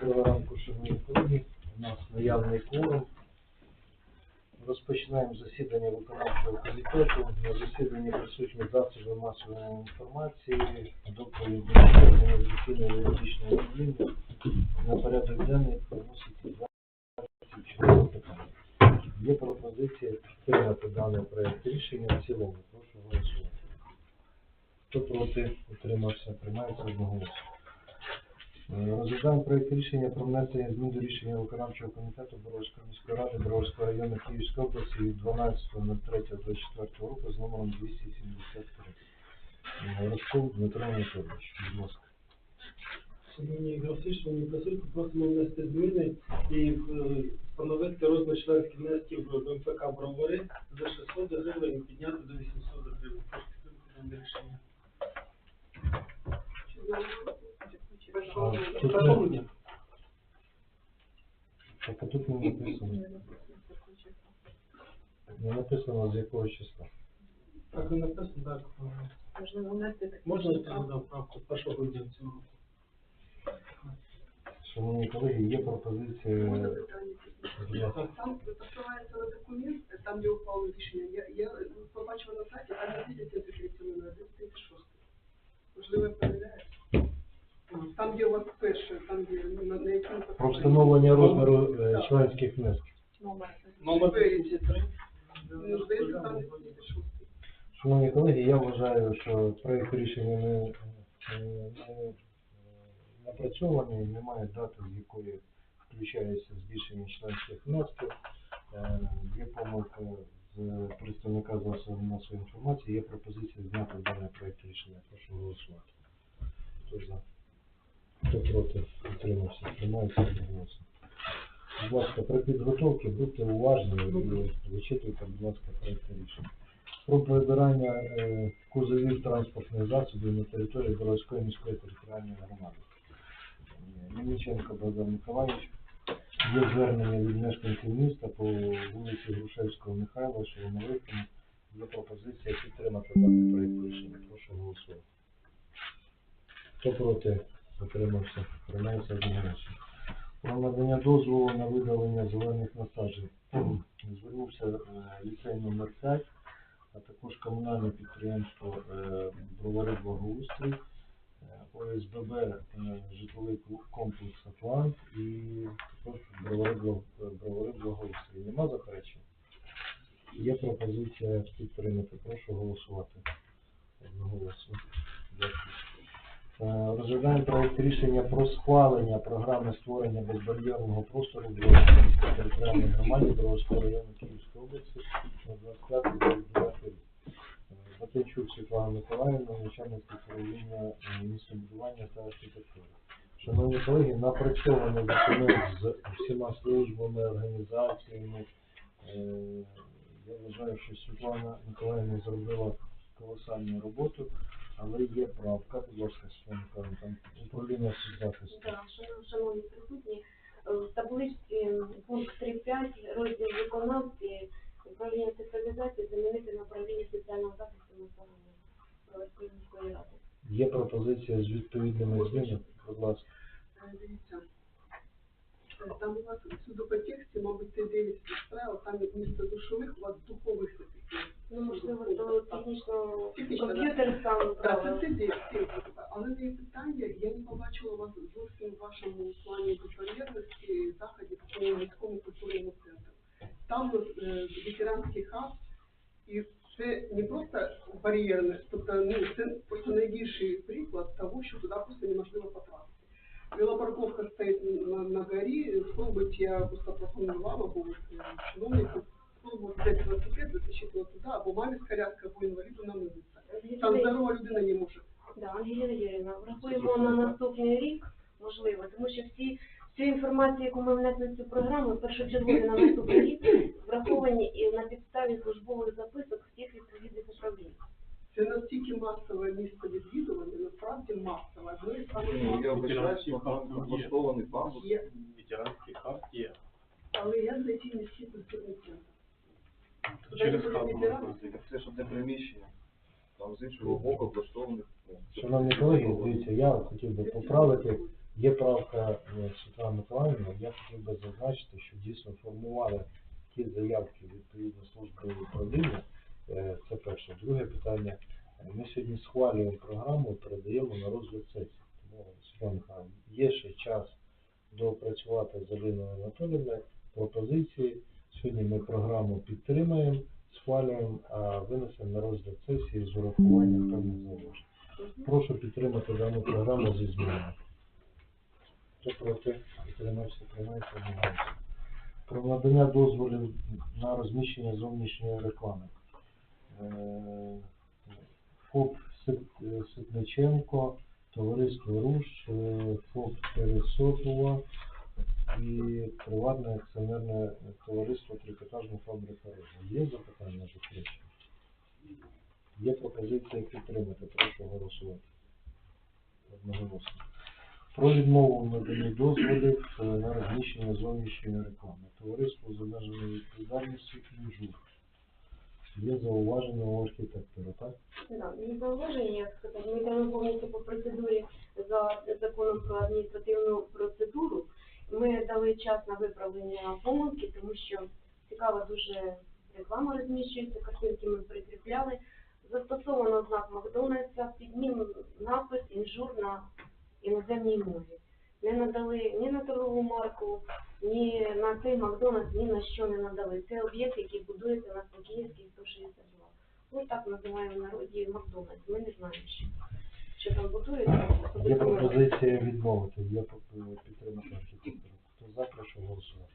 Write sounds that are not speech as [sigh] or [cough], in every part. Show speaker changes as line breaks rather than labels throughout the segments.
Доброго ранку, шановні колеги. У нас наявний кворум. Розпочинаємо засідання виконавчого комітету. На засіданні присутні засоби масової інформації, доповіді організаційної юридичної управління. На порядок денний виносить 24 питання. Є пропозиція підтримати даний проект рішення в цілому. Прошу голосувати. Хто проти, утримався, приймається одноголосно. Е, Розглядаємо проєкт рішення про внесення змін до рішення виконавчого комітету Боровської міської ради Боровського району Київської області від 12.03.24 року з номером 273. Е, Рожков Дмитро Анатолійович, будь ласка.
Шановні гравці, шановні присутні, просимо внести зміни і е, встановити розмір членських внесків в МФК Бровари за 600 гривень підняти до 800 гривень. Прошу підтримати дане рішення.
А, тут не-. Так, а тут не написано. Не написано з якого числа.
Так, не написано, так.
Можливо, внести таку
Можна
правку.
я дав правку 1 грудня цього року?
Шановні колеги, є пропозиція.
Можна питання? Там посилається на документ, там де ухвали рішення. Я, я побачила на сайті, там не видите дефініцію номер 36. Можливо, я Там, де перше, там, де на, на якому
Про встановлення розміру е, членських внесків.
Номер.
Номер 33.
Ну, здається, там де 36.
Шановні колеги, я вважаю, що проєкт рішення не, не, не напрацьований, немає дати, з якої включається збільшення членських внесків. Е, Є помилка з представника засобів масової інформації, є пропозиція зняти даний проєкт рішення. Прошу голосувати. Хто за? Хто проти? Утримався. Приймається одноголосно. Будь ласка, при підготовці будьте уважні і вичитуйте, будь ласка, проєкти рішення про прибирання е, кузовів транспортних засобів на території Боровської міської територіальної громади. Е, Мельниченко Богдан Миколаївич. Є звернення від мешканців міста по вулиці Грушевського Михайла, Шоломовицькому. Є пропозиція підтримати даний проєкт рішення. Прошу голосувати. Хто проти? Утримався. Приймається одноголосно. Про надання дозволу на видалення зелених насаджень. Звернувся е, ліцей номер 5 а також комунальне підприємство е, Бровари Благоустрій, е, ОСББ житловий комплекс Атлант і також Бровари Благоустрій. Нема заперечень? Є пропозиція підтримати. Прошу голосувати. Одноголосно. Дякую. Розглядаємо проект рішення про схвалення програми створення безбар'єрного простору в Броварській територіальній громаді Броварського району Київської області на 25-29 рік. Е, Батенчук Світлана Миколаївна, начальник управління е, містобудування та архітектури. Шановні колеги, напрацьований документ з всіма службами, організаціями. Е, Я вважаю, що Світлана Миколаївна зробила колосальну роботу, але є правка, будь ласка, Світлана Миколаївна, там управління соцзахисту.
Так, шановні- присутні, е, в табличці пункт 3.5, розділ виконавці, управління цифровізації замінити на управління соціального захисту населення Броварської міської ради.
Є пропозиція з відповідними змінами, будь ласка.
Дивіться. Е, Там у вас всюди по тексті, мабуть, це 9 справ, там місто душових, у вас духових таких.
Технічно комп'ютер сам
Так, це десь, але є питання, я не побачила вас зовсім в вашому плані безбар'єрності заходів по міському культурному центру. Там е, ветеранський хаб, і це не просто бар'єрне, тобто ну, це просто найбільший приклад того, що туди просто неможливо потрапити. Велопарковка стоїть на, на горі, спробуйте, я просто або от, е, чиновнику, спробуйте велосипед, або мамі з коляскою, або інваліду на милиці. Там здорова людина не може.
Да, Ангеліна Юрійовна, врахуємо на наступний рік, можливо, тому що всі всю інформацію, яку ми внесли в цю програму, першочергово на наступний рік враховані і на підставі службових записок всіх відповідних управлінь.
Це настільки масове місто відвідування, насправді масове. Самих
Ну, я вважаю, що там облаштований пандус.
Є,
Ветеранський хаб є.
але як зайти в міський культурний центр?
Через зайти.
Це ж одне приміщення. Там з іншого боку облаштований. ну,
Шановні колеги, дивіться, я хотів би поправити Є правка е, Світлани Миколаївни, я хотів би зазначити, що дійсно формували ті заявки відповідно служби управління. Е, Це перше. Друге питання. Ми сьогодні схвалюємо програму і передаємо на розгляд сесії. Тому, Світлана є ще час доопрацювати з Аліною Анатоліївною пропозиції. Програму підтримаємо, схвалюємо, а винесемо на розгляд сесії з урахуванням певних зауважень. Прошу підтримати дану програму зі змінами. Хто проти? Підтримався, приймається одноголосно. Про надання дозволів на розміщення зовнішньої реклами. Е, ФОП Сит- Ситниченко, Товариство Руш, е, ФОП Пересотова і приватне акціонерне товариство Трикотажна фабрика Рожа. Є запитання заперечення? Є пропозиція підтримати. Прошу голосувати. Одноголосно. Про відмову в наданні дозволів е, на розміщення зовнішньої реклами. Товариство з обмеженою відповідальністю «Інжур». Є зауваження у архітектора, так?
Да, і зауваження, як сказати, ми йдемо повністю по процедурі за законом про адміністративну процедуру. Ми дали час на виправлення помилки, тому що цікава дуже реклама розміщується, картинки ми прикріпляли. Застосовано знак Макдональдса, під напис інжур на іноземній мові. Не надали ні на торгову марку, ні на цей Макдональдс, ні на що не надали. Це об'єкт, який будується на Стокіївській 162. Ми так називаємо народі Макдональдс. Ми не знаємо, що, що там будується.
Є пропозиція відмовити, є підтримати архітектора. Хто за, прошу голосувати.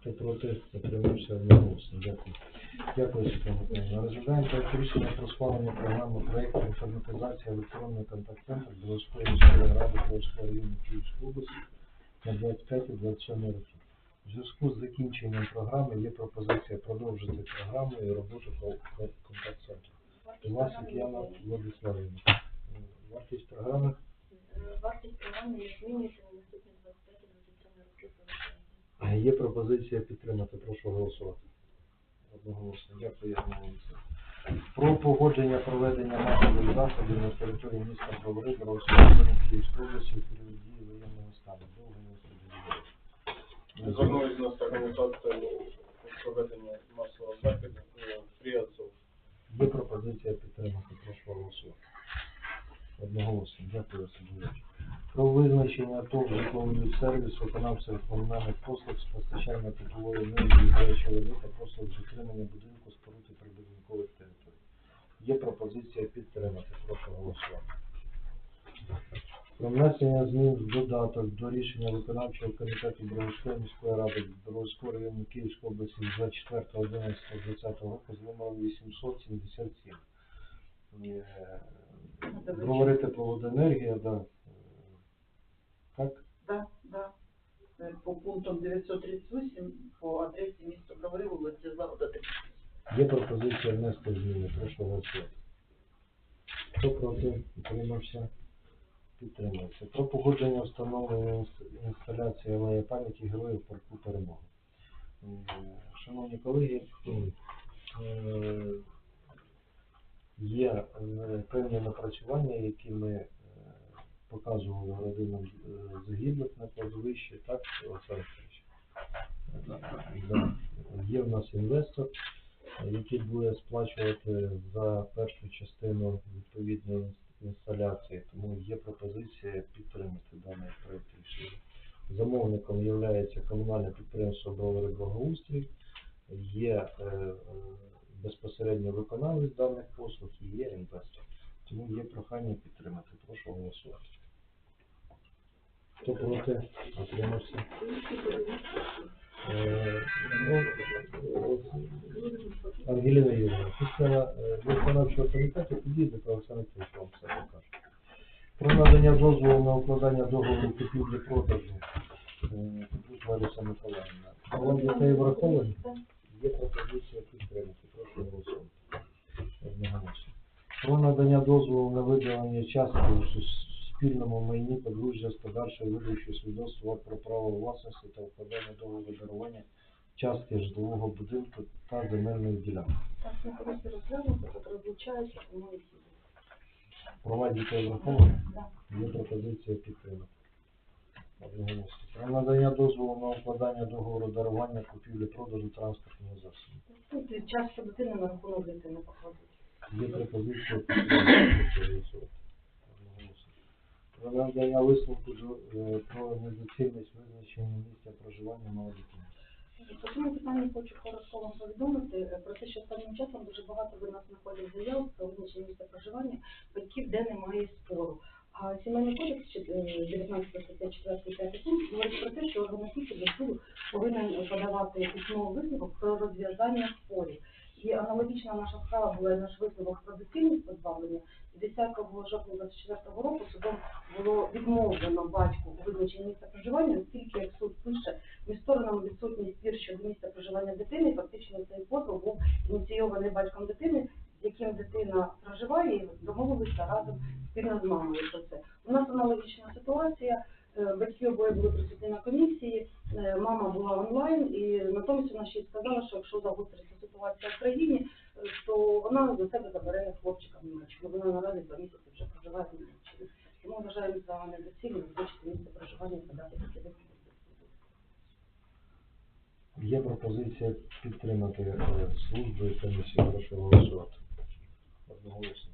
Хто проти, затримався одноголосно. Дякую. Дякую, Світлана Миколаївна. Розглядаємо проект рішення про схвалення програми проєкту інформатизації електронний контакт-центр Білоської міської ради Білоської району Київської області на 25-27 роки. В зв'язку з закінченням програми є пропозиція продовжити програму і роботу по контакт-центру. Власник Яна Владиславівна. Е, Вартість програми
Е, Вартість програми не змінюється на наступні 25-27 роки.
Е, є пропозиція підтримати. Прошу голосувати. Одноголосно. Дякую, Яна Владиславівна. Про погодження проведення масових заходів на території міста Бровари Дорогословської Київської області у період дії воєнного стану. Довго не
Ми Звернулись на організацію проведення масового заходу Фріацов.
Є пропозиція підтримати. Прошу голосувати. Одноголосно. Дякую, Василь Про визначення ТОВ житловий сервіс виконавців комунальних послуг з постачання теплової енергії, гарячої води та послуг з утримання будинку споруд і прибудинкових територій. Є пропозиція підтримати. Прошу голосувати. Про внесення змін в додаток до рішення виконавчого комітету Бровської міської ради Бровського району Київської області з 24.11.2020 року з номером 877. Е, Бровари тепловоденергія, да. Так?
Да, да. Е, По пунктам 938 по адресі міста Бровари в області Злагода 30.
Є пропозиція внести зміни. Прошу голосувати. Хто проти? Утримався? Підтримується. Про погодження встановлення інсталяції алеї пам'яті героїв парку перемоги. Е, Шановні колеги, е, є е, певні напрацювання, які ми показували родинам загиблих на кладовищі, так, Олександр? Да. Є в нас інвестор, який буде сплачувати за першу частину відповідної інсталяції, тому є пропозиція підтримати даний проект рішення. Замовником є комунальне підприємство Благоустрій, є е, е, безпосередньо виконавець даних послуг і є інвестор. Тому є прохання підтримати. Прошу голосувати. Хто проти? Отримався. Ангеліна Юрійовна, після виконавчого комітету підійде до Олександр Кирилович вам все покаже. Про надання дозволу на укладання договору купівлі-продажу е, тут Лариса Миколаївна. Права дітей враховані? Є пропозиція підтримати. Прошу голосувати. Про надання дозволу на виділення частки спільному майні подружжя з подальшою видачею свідоцтва про право власності та укладання договору дарування частки житлового будинку та земельної ділянки.
Так, на комісії розглянути, тут розлучаються, тому і всі.
Права дітей враховані?
Да.
Є пропозиція підтримати. Одноголосно. Про надання дозволу на укладання договору дарування купівлі продажу транспортного засобу.
Тут часто дитини на рахунок дитини покладуть.
Є пропозиція [coughs] підтримати. Про надання висновку е, про недоцільність визначення місця проживання малолітніх.
По цьому питанню хочу коротко вам повідомити е, про те, що останнім часом дуже багато до нас знаходять заяв про визначення місця проживання батьків, де немає спору. А сімейний кодекс чи- е, 19 стаття 4 5 пункт говорить про те, що орган опіки до суду повинен подавати письмовий висновок про розв'язання спорів. І аналогічна наша справа була і наш висновок про доцільність позбавлення. І 10 жовтня 24 року судом було відмовлено батьку у визначенні місця проживання, оскільки, як суд пише, між сторонами відсутній спір щодо місця проживання дитини, фактично цей позов був ініційований батьком дитини, з яким дитина проживає, і домовилися разом спільно з мамою про це. У нас аналогічна ситуація. Е, Батьки обоє були присутні на комісії, е, мама була онлайн, і натомість вона ще й сказала, що якщо загостриться ситуація в країні, е, то вона до себе забере хлопчика в Німеччину. Вона наразі два місяці вже проживає в Німеччині. Тому вважаємо за недоцільно визначити місце проживання і подати такі.
Є пропозиція підтримати службу і комісію. Прошу голосувати. Одноголосно.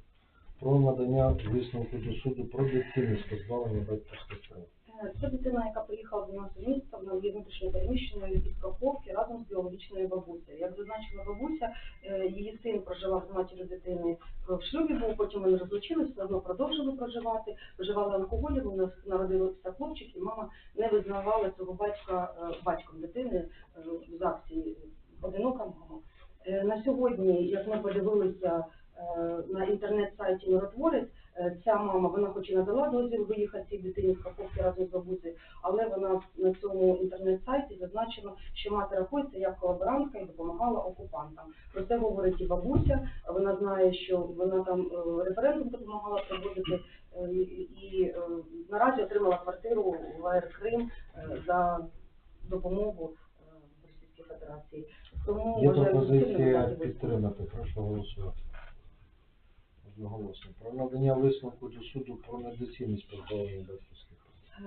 Про надання висновку до суду про доцільність позбавлення батьківських прав.
Е, Це дитина, яка приїхала до нас у місто, вона є внутрішньо переміщеною із Каховки разом з біологічною бабусею. Як зазначила бабуся, е, її син проживав з матір'ю дитини в шлюбі, був, потім вони розлучились, все одно продовжили проживати, вживали у нас народився хлопчик, і мама не визнавала цього батька е, батьком дитини в ЗАГСі, одинока мама. На сьогодні, як ми подивилися на інтернет-сайті Миротворець, Ця мама, вона хоч і надала дозвіл виїхати цій дитині в Каховці разом з бабусею, але вона на цьому інтернет-сайті зазначила, що мати рахується як колаборантка і допомагала окупантам. Про це говорить і бабуся. Вона знає, що вона там е, референдум допомагала проводити е, і, е, наразі отримала квартиру в АР Крим е, за допомогу е, Російській Федерації. Тому
Є пропозиція підтримати. Прошу голосувати. Одноголосно. Про надання висновку до суду про недоцільність позбавлення батьківських.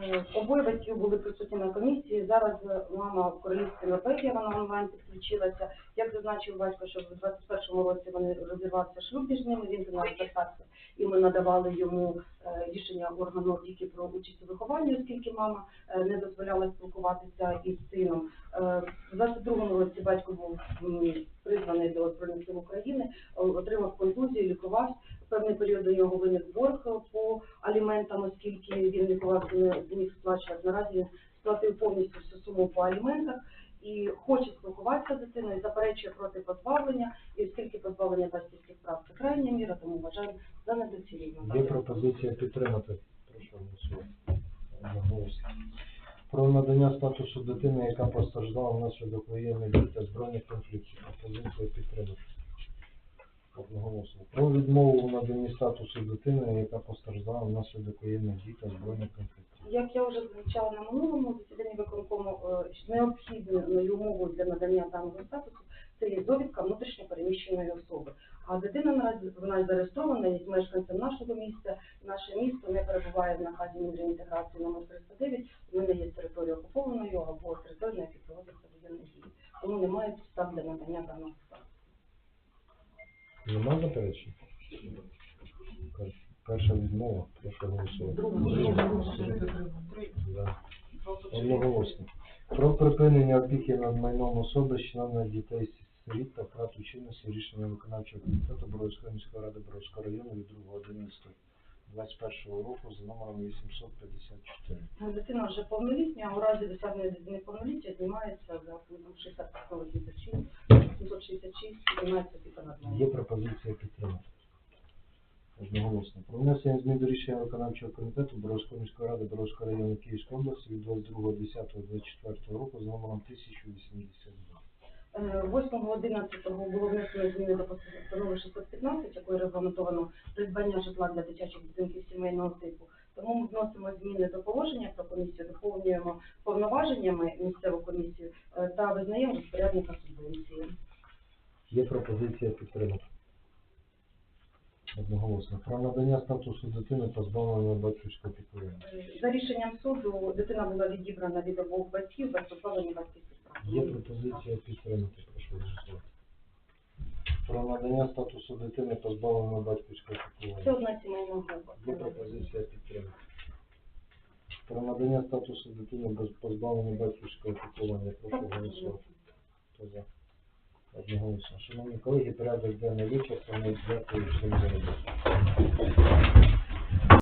Е, Обоє батьків були присутні на комісії. Зараз мама в королівській Норвегії, вона онлайн підключилася. Як зазначив батько, що в 21-му році вони розірвався шлюб між ними, він до нас звертався, і ми надавали йому е, рішення органу опіки про участь у вихованні, оскільки мама е, не дозволяла спілкуватися із сином. Е, В 22-му році батько був призваний до Збройних сил України, отримав контузію, лікувався. Певний період до нього виник борг е, по аліментам, оскільки він лікувався, не зміг сплачувати. Наразі він сплатив повністю всю суму по аліментах і хоче спілкуватися з дитиною, заперечує проти позбавлення, і оскільки позбавлення батьківських прав це крайня міра, тому вважаємо за недоцільно.
Є пропозиція підтримати. Прошу голосувати. Про надання статусу дитини, яка постраждала внаслідок воєнних дій та збройних конфліктів. Пропозиція підтримати. Про відмову у наданні статусу дитини, яка постраждала внаслідок воєнних дій та збройних конфліктів.
Як я вже звучала на минулому засіданні виконкому, е, необхідною умовою для надання даного статусу це є довідка внутрішньо переміщеної особи. А дитина наразі вона зареєстрована, є мешканцем нашого міста. Наше місто не перебуває в наказі міністрів інтеграції номер 309, Ми не є територією окупованою або територією, на якій проводяться воєнні дії. Тому немає підстав для надання даного статусу.
Нема заперечень? Пер- Перша відмова. Прошу голосувати. Да. Одноголосно. Про припинення опіки над майном особи, члена дітей сиріт та втрату чинності рішення виконавчого комітету Боровської міської ради Боровського району від 2.11.21 року за номером 854.
Ну, Дитина вже повнолітня, а у разі досягнення дитини повноліття знімається за пунктом 60 766, знімається опіка над
Є пропозиція підтримати. Одноголосно. Про внесення змін до рішення виконавчого комітету Боровської міської ради Боровського району Київської області від 22.10.24 року за номером 1082.
Е, 8.11 було внесено зміни до постанови 615, якою регламентовано придбання житла для дитячих будинків сімейного типу. Тому ми вносимо зміни до положення про комісію, доповнюємо повноваженнями місцеву комісію е, та визнаємо розпорядника субвенції.
Є пропозиція підтримати. Одноголосно. Про надання статусу дитини позбавленої батьківського піклування.
Е, За рішенням суду дитина була відібрана від обох батьків без позбавлення батьківських прав.
Є пропозиція підтримати, прошу голосувати. Про надання статусу дитини позбавленої батьківського
Це одна сімейна група.
Є пропозиція підтримати. Про надання статусу дитини без позбавлення батьківського піклування. Прошу голосувати. Хто за? Одноголосно. Шановні колеги, порядок денний вичерпаний. Дякую всім за роботу.